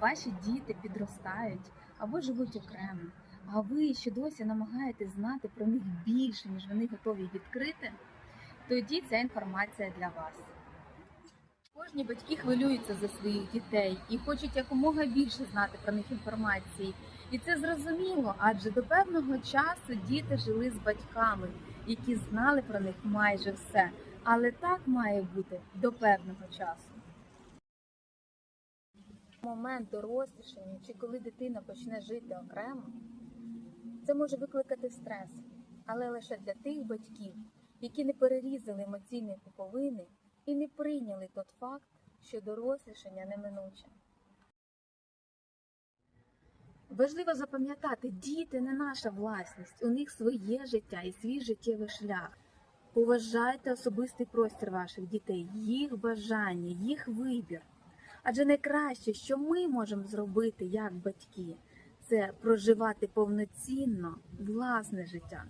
ваші діти підростають або живуть окремо, а ви ще досі намагаєтесь знати про них більше, ніж вони готові відкрити, тоді ця інформація для вас. Кожні батьки хвилюються за своїх дітей і хочуть якомога більше знати про них інформації. І це зрозуміло, адже до певного часу діти жили з батьками, які знали про них майже все. Але так має бути до певного часу. Момент дорослішання чи коли дитина почне жити окремо, це може викликати стрес, але лише для тих батьків, які не перерізали емоційної пуповини і не прийняли тот факт, що дорослішання неминуче. Важливо запам'ятати, діти не наша власність, у них своє життя і свій життєвий шлях. Поважайте особистий простір ваших дітей, їх бажання, їх вибір. Адже найкраще, що ми можемо зробити як батьки, це проживати повноцінно власне життя.